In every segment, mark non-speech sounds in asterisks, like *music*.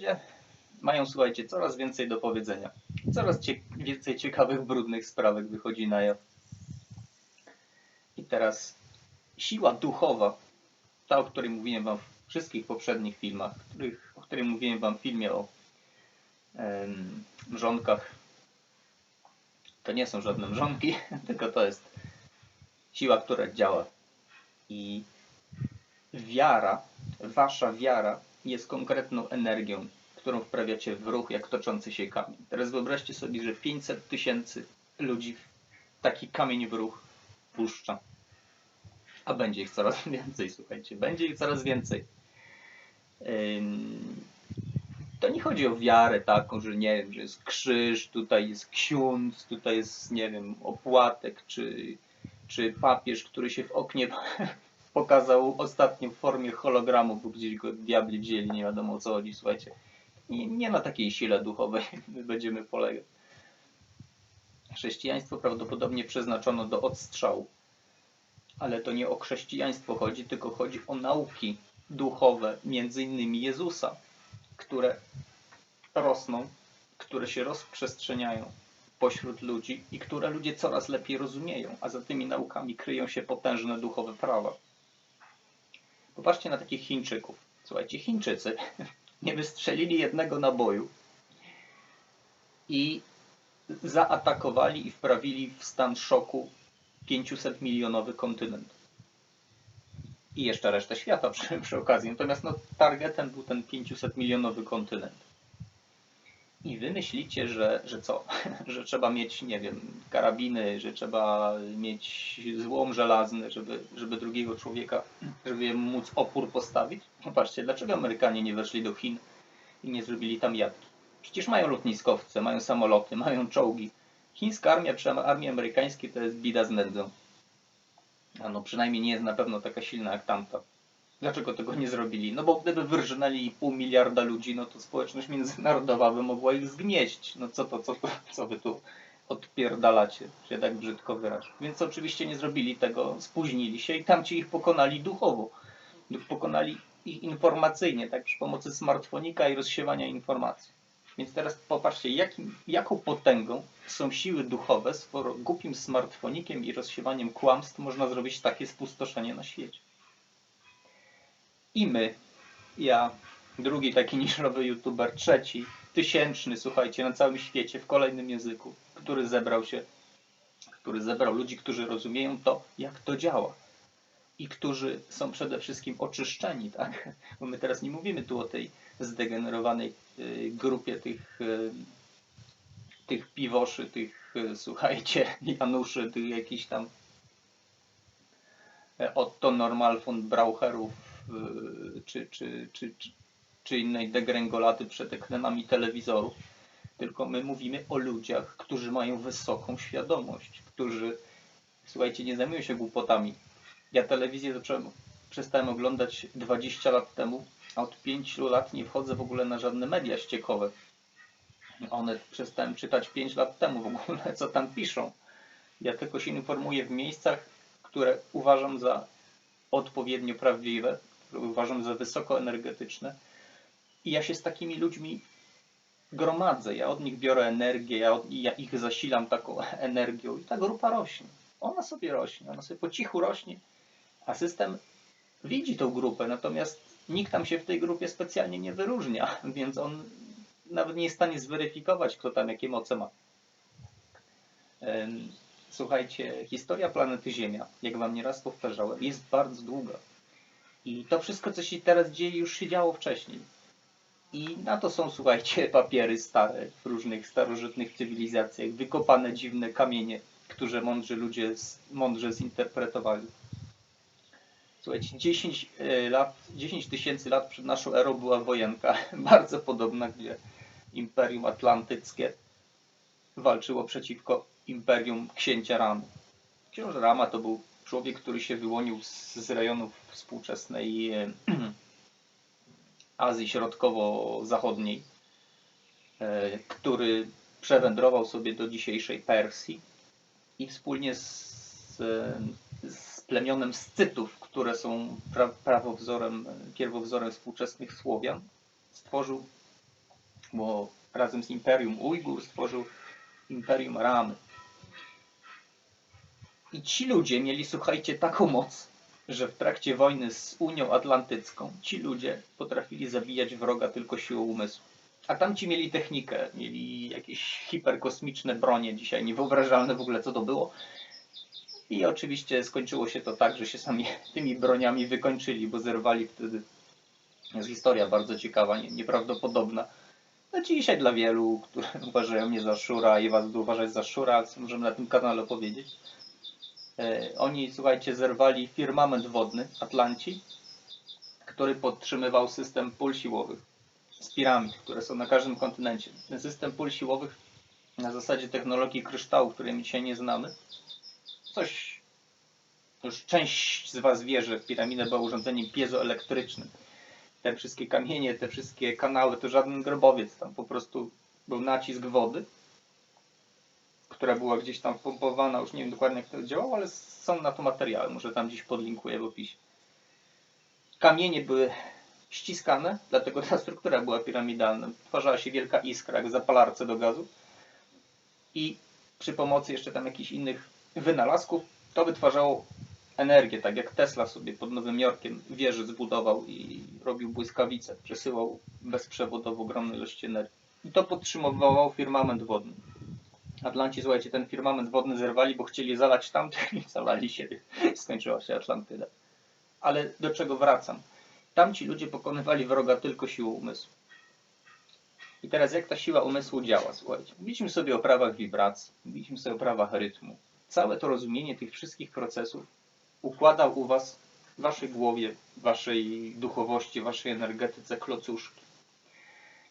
ludzie mają, słuchajcie, coraz więcej do powiedzenia. Coraz cie więcej ciekawych, brudnych sprawek wychodzi na jaw. I teraz siła duchowa, ta, o której mówiłem wam w wszystkich poprzednich filmach, których, o której mówiłem wam w filmie o em, mrzonkach, to nie są żadne mrzonki, *laughs* tylko to jest siła, która działa. I wiara, wasza wiara jest konkretną energią, którą wprawiacie w ruch jak toczący się kamień. Teraz wyobraźcie sobie, że 500 tysięcy ludzi taki kamień w ruch puszcza. A będzie ich coraz *laughs* więcej, słuchajcie, będzie ich coraz więcej. To nie chodzi o wiarę taką, że nie wiem, że jest krzyż, tutaj jest ksiądz, tutaj jest, nie wiem, opłatek, czy, czy papież, który się w oknie pokazał ostatnio w formie hologramu, bo gdzieś go diabli wzięli, nie wiadomo o co chodzi, słuchajcie. Nie, nie na takiej sile duchowej *laughs* my będziemy polegać. Chrześcijaństwo prawdopodobnie przeznaczono do odstrzału. Ale to nie o chrześcijaństwo chodzi, tylko chodzi o nauki duchowe, między innymi Jezusa, które rosną, które się rozprzestrzeniają pośród ludzi i które ludzie coraz lepiej rozumieją, a za tymi naukami kryją się potężne duchowe prawa. Popatrzcie na takich Chińczyków. Słuchajcie, Chińczycy *laughs* nie wystrzelili jednego naboju i zaatakowali i wprawili w stan szoku 500 milionowy kontynent. I jeszcze resztę świata przy, przy okazji. Natomiast no, targetem był ten 500 milionowy kontynent. I wy myślicie, że, że co? *laughs* Że trzeba mieć, nie wiem, karabiny, że trzeba mieć złom żelazny, żeby, żeby drugiego człowieka, żeby móc opór postawić? Popatrzcie, dlaczego Amerykanie nie weszli do Chin i nie zrobili tam jadki? Przecież mają lotniskowce, mają samoloty, mają czołgi. Chińska armia przy armii amerykańskiej to jest bida z nędzą. A no przynajmniej nie jest na pewno taka silna jak tamta. Dlaczego tego nie zrobili? No bo gdyby wyrżnęli pół miliarda ludzi, no to społeczność międzynarodowa by mogła ich zgnieść. No co to, co, co wy tu odpierdalacie, się tak brzydko wyrażę. Więc oczywiście nie zrobili tego, spóźnili się i tamci ich pokonali duchowo. Pokonali ich informacyjnie, tak przy pomocy smartfonika i rozsiewania informacji. Więc teraz popatrzcie, jakim, jaką potęgą są siły duchowe, skoro głupim smartfonikiem i rozsiewaniem kłamstw można zrobić takie spustoszenie na świecie. I my, ja, drugi taki *laughs* niszowy youtuber, trzeci, tysięczny, słuchajcie, na całym świecie, w kolejnym języku, który zebrał się, który zebrał ludzi, którzy rozumieją to, jak to działa. I którzy są przede wszystkim oczyszczeni, tak? *laughs* Bo my teraz nie mówimy tu o tej zdegenerowanej y, grupie tych, y, tych piwoszy, tych, y, słuchajcie, *laughs* Januszy, tych jakichś tam Otto Normal von Braucherów, czy, czy, czy, czy, innej degrengolaty przed ekranami telewizorów. Tylko my mówimy o ludziach, którzy mają wysoką świadomość, którzy, słuchajcie, nie zajmują się głupotami. Ja telewizję zacząłem, przestałem oglądać 20 lat temu, a od 5 lat nie wchodzę w ogóle na żadne media ściekowe. One przestałem czytać 5 lat temu w ogóle, co tam piszą. Ja tylko się informuję w miejscach, które uważam za odpowiednio prawdziwe, uważam za wysokoenergetyczne. I ja się z takimi ludźmi gromadzę, ja od nich biorę energię, ja, od, ja ich zasilam taką *laughs* energią i ta grupa rośnie. Ona sobie rośnie, ona sobie po cichu rośnie, a system widzi tą grupę, natomiast nikt tam się w tej grupie specjalnie nie wyróżnia, *laughs* więc on nawet nie jest w stanie zweryfikować, kto tam jakie moce ma. Słuchajcie, historia planety Ziemia, jak wam nieraz powtarzałem, jest bardzo długa. I to wszystko, co się teraz dzieje, już się działo wcześniej. I na to są, słuchajcie, *laughs* papiery stare w różnych starożytnych cywilizacjach, wykopane dziwne kamienie, które mądrzy ludzie mądrze zinterpretowali. Słuchajcie, 10 e, lat, 10 tysięcy lat przed naszą erą była wojenka, *laughs* bardzo podobna, gdzie Imperium Atlantyckie walczyło przeciwko Imperium Księcia Ramy. Książę Rama to był człowiek, który się wyłonił z, z rejonów współczesnej e, *clears throat* Azji Środkowo-Zachodniej, e, który przewędrował sobie do dzisiejszej Persji i wspólnie z, z plemionem Scytów, które są pra, prawowzorem, pierwowzorem współczesnych Słowian, stworzył bo razem z Imperium Ujgur stworzył Imperium Ramy. I ci ludzie mieli, słuchajcie, taką moc, że w trakcie wojny z Unią Atlantycką ci ludzie potrafili zabijać wroga tylko siłą umysłu. A tamci mieli technikę, mieli jakieś hiperkosmiczne bronie, dzisiaj niewyobrażalne w ogóle co to było. I oczywiście skończyło się to tak, że się sami *laughs* tymi broniami wykończyli, bo zerwali wtedy. Jest historia bardzo ciekawa, nie- nieprawdopodobna. No dzisiaj dla wielu, którzy uważają mnie za szura i was uważać za szura, co możemy na tym kanale powiedzieć. E, Oni, słuchajcie, zerwali firmament wodny Atlanci, który podtrzymywał system pól siłowych z piramid, które są na każdym kontynencie. Ten system pól siłowych na zasadzie technologii kryształu, której my dzisiaj nie znamy, coś, już część z Was wie, że piramida była urządzeniem piezoelektrycznym. Te wszystkie kamienie, te wszystkie kanały, to żaden grobowiec, tam po prostu był nacisk wody, która była gdzieś tam pompowana, już nie wiem dokładnie jak to działało, ale są na to materiały, może tam gdzieś podlinkuję w opisie. Kamienie były ściskane, dlatego ta struktura była piramidalna. Twarzała się wielka iskra, jak zapalarce do gazu. I przy pomocy jeszcze tam jakichś innych wynalazków, to wytwarzało energię, tak jak Tesla sobie pod Nowym Jorkiem wieży zbudował i robił błyskawice, przesyłał bezprzewodowo ogromne ilości energii. I to podtrzymywało firmament wodny. Atlanci, słuchajcie, ten firmament wodny zerwali, bo chcieli zalać tamtych i zalali siebie. *laughs* Skończyła się Atlantyda. Ale do czego wracam? Tamci ludzie pokonywali wroga tylko siłą umysłu. I teraz jak ta siła umysłu działa? Słuchajcie, mówiliśmy sobie o prawach wibracji, mówiliśmy sobie o prawach rytmu. Całe to rozumienie tych wszystkich procesów układał u Was w Waszej głowie, w Waszej duchowości, w Waszej energetyce klocuszki.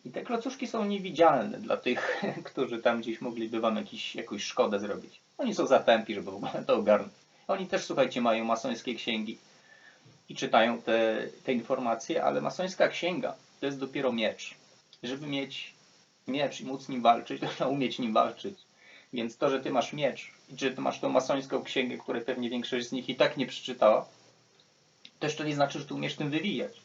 I te klocuszki są niewidzialne dla tych, *laughs* którzy tam gdzieś mogliby Wam jakiś, jakąś szkodę zrobić. Oni są zatępi, żeby w ogóle to ogarnąć. Oni też, słuchajcie, mają masońskie księgi i czytają te, te informacje, ale masońska księga to jest dopiero miecz. Żeby mieć miecz i móc nim walczyć, *laughs* to trzeba umieć nim walczyć. Więc to, że ty masz miecz i że ty masz tą masońską księgę, której pewnie większość z nich i tak nie przeczytała, to jeszcze nie znaczy, że ty umiesz tym wywijać.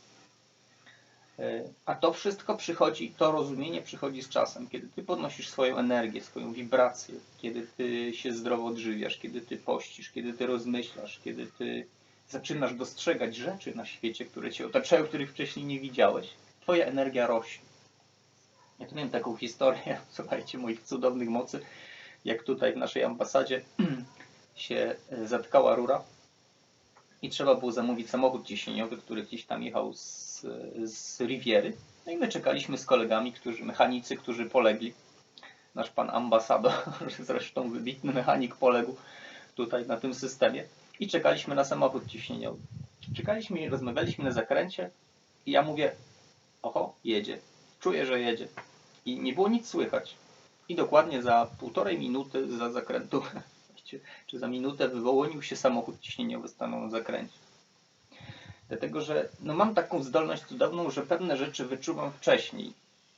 E, A to wszystko przychodzi, to rozumienie przychodzi z czasem, kiedy ty podnosisz swoją energię, swoją wibrację, kiedy ty się zdrowo odżywiasz, kiedy ty pościsz, kiedy ty rozmyślasz, kiedy ty zaczynasz dostrzegać rzeczy na świecie, które cię otaczają, których wcześniej nie widziałeś. Twoja energia rośnie. Ja tu miałem taką historię, *laughs* słuchajcie, moich cudownych mocy, jak tutaj w naszej ambasadzie *clears throat* się e, zatkała rura i trzeba było zamówić samochód ciśnieniowy, który gdzieś tam jechał z, z Riviery. No i my czekaliśmy z kolegami, którzy, mechanicy, którzy polegli. Nasz pan ambasador, *laughs* zresztą wybitny mechanik, poległ tutaj na tym systemie. I czekaliśmy na samochód ciśnieniowy. Czekaliśmy i rozmawialiśmy na zakręcie i ja mówię, oho, jedzie. Czuję, że jedzie. I nie było nic słychać. I dokładnie za półtorej minuty za zakrętu, czy za minutę wywołonił się samochód ciśnieniowy, stanął na zakręcie. Dlatego, że no mam taką zdolność cudowną, że pewne rzeczy wyczuwam wcześniej.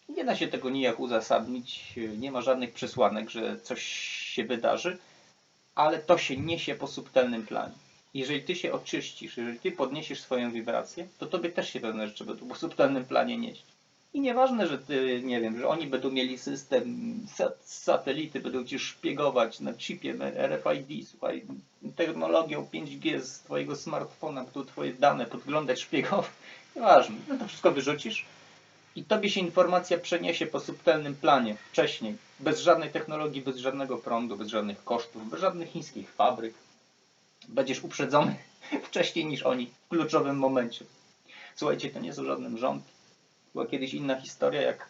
Nie da się tego nijak uzasadnić, nie ma żadnych przesłanek, że coś się wydarzy, ale to się niesie po subtelnym planie. Jeżeli ty się oczyścisz, jeżeli ty podniesiesz swoją wibrację, to tobie też się pewne rzeczy będą po subtelnym planie nieść. I nieważne, że ty, nie wiem, że oni będą mieli system, sat, satelity będą ci szpiegować na chipie RFID, słuchaj, technologią 5G z twojego smartfona, będą twoje dane podglądać, szpiegować. *laughs* Nieważne, no to wszystko wyrzucisz i tobie się informacja przeniesie po subtelnym planie wcześniej, bez żadnej technologii, bez żadnego prądu, bez żadnych kosztów, bez żadnych chińskich fabryk. Będziesz uprzedzony *laughs* wcześniej niż oni w kluczowym momencie. Słuchajcie, to nie są żadne mrzonki. Była kiedyś inna historia, jak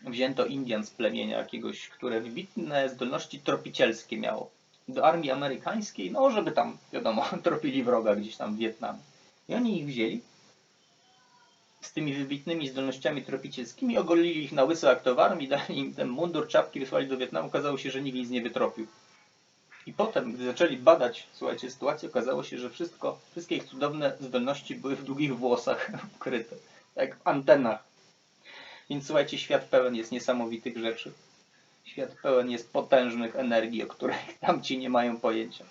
wzięto Indian z plemienia jakiegoś, które wybitne zdolności tropicielskie miało. Do armii amerykańskiej, no żeby tam, wiadomo, *laughs* tropili wroga gdzieś tam w Wietnamie. I oni ich wzięli z tymi wybitnymi zdolnościami tropicielskimi, ogolili ich na łyso jak to w armii, dali im ten mundur, czapki, wysłali do Wietnamu, okazało się, że nikt nic nie wytropił. I potem, gdy zaczęli badać, słuchajcie, sytuację, okazało się, że wszystko, wszystkie ich cudowne zdolności były w długich włosach *laughs* ukryte jak w antenach. Więc słuchajcie, świat pełen jest niesamowitych rzeczy. Świat pełen jest potężnych energii, o których *laughs* tamci nie mają pojęcia.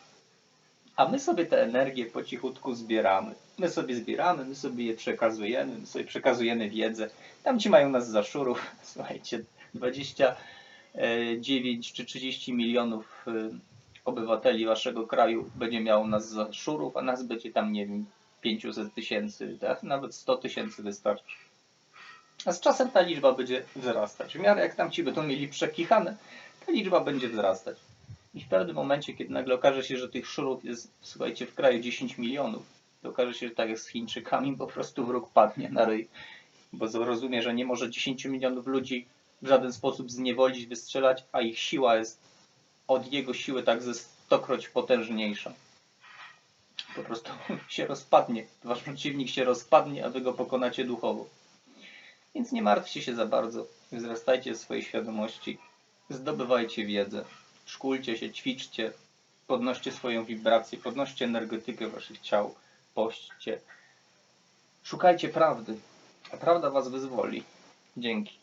A my sobie tę energię po cichutku zbieramy. My sobie zbieramy, my sobie je przekazujemy, my sobie przekazujemy wiedzę. Tamci mają nas za szurów. *laughs* Słuchajcie, 29 czy 30 milionów y, obywateli waszego kraju będzie miało nas za szurów, a nas będzie tam, nie wiem, 500 tysięcy, tak? nawet 100 tysięcy wystarczy. A z czasem ta liczba będzie wzrastać. W miarę jak tamci będą mieli przekichane, ta liczba będzie wzrastać. I w pewnym momencie, kiedy nagle okaże się, że tych szurów jest, słuchajcie, w kraju 10 milionów, to okaże się, że tak jak z Chińczykami, po prostu wróg padnie na ryj. Bo zrozumie, że nie może 10 milionów ludzi w żaden sposób zniewolić, wystrzelać, a ich siła jest od jego siły tak ze stokroć potężniejsza. Po prostu *laughs* się rozpadnie. Wasz przeciwnik się rozpadnie, a wy go pokonacie duchowo. Więc nie martwcie się za bardzo. Wzrastajcie w swojej świadomości. Zdobywajcie wiedzę. Szkulcie się, ćwiczcie. Podnoście swoją wibrację, podnoście energetykę waszych ciał. Poście. Szukajcie prawdy, a prawda was wyzwoli. Dzięki.